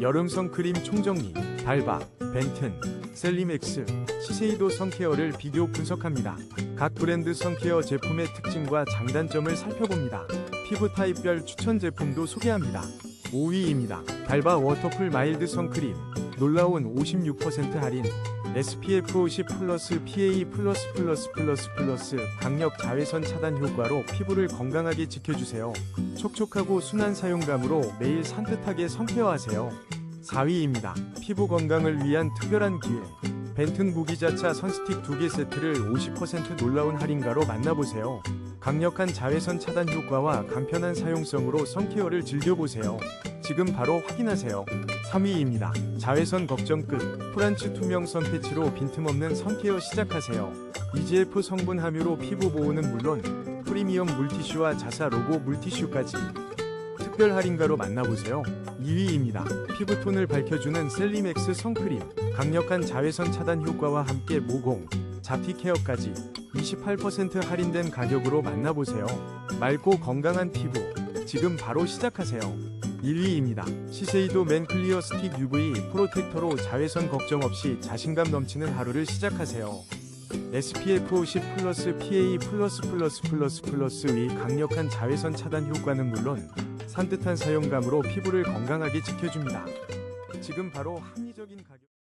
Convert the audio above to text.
여름 선크림 총정리, 달바, 벤튼, 셀리맥스, 시세이도 선케어를 비교 분석합니다. 각 브랜드 선케어 제품의 특징과 장단점을 살펴봅니다. 피부 타입별 추천 제품도 소개합니다. 5위입니다. 달바 워터풀 마일드 선크림 놀라운 56% 할인 SPF 50 플러스 PA 플러스 플러스 플러스 플러스 강력 자외선 차단 효과로 피부를 건강하게 지켜주세요. 촉촉하고 순한 사용감으로 매일 산뜻하게 선케어하세요. 4위입니다. 피부 건강을 위한 특별한 기회. 벤튼 무기자차 선스틱 2개 세트를 50% 놀라운 할인가로 만나보세요. 강력한 자외선 차단 효과와 간편한 사용성으로 선케어를 즐겨보세요. 지금 바로 확인하세요. 3위입니다. 자외선 걱정 끝. 프란츠 투명 선 패치로 빈틈없는 선 케어 시작하세요. EGF 성분 함유로 피부 보호는 물론 프리미엄 물티슈와 자사 로고 물티슈까지 특별 할인가로 만나보세요. 2위입니다. 피부톤을 밝혀주는 셀리맥스 선크림. 강력한 자외선 차단 효과와 함께 모공, 잡티 케어까지 28% 할인된 가격으로 만나보세요. 맑고 건강한 피부. 지금 바로 시작하세요. 1위입니다. 시세이도 맨 클리어 스틱 UV 프로텍터로 자외선 걱정 없이 자신감 넘치는 하루를 시작하세요. SPF 50 플러스 PA 플러스 플러스 플러스 플러스의 강력한 자외선 차단 효과는 물론 산뜻한 사용감으로 피부를 건강하게 지켜줍니다. 지금 바로 합리적인 가격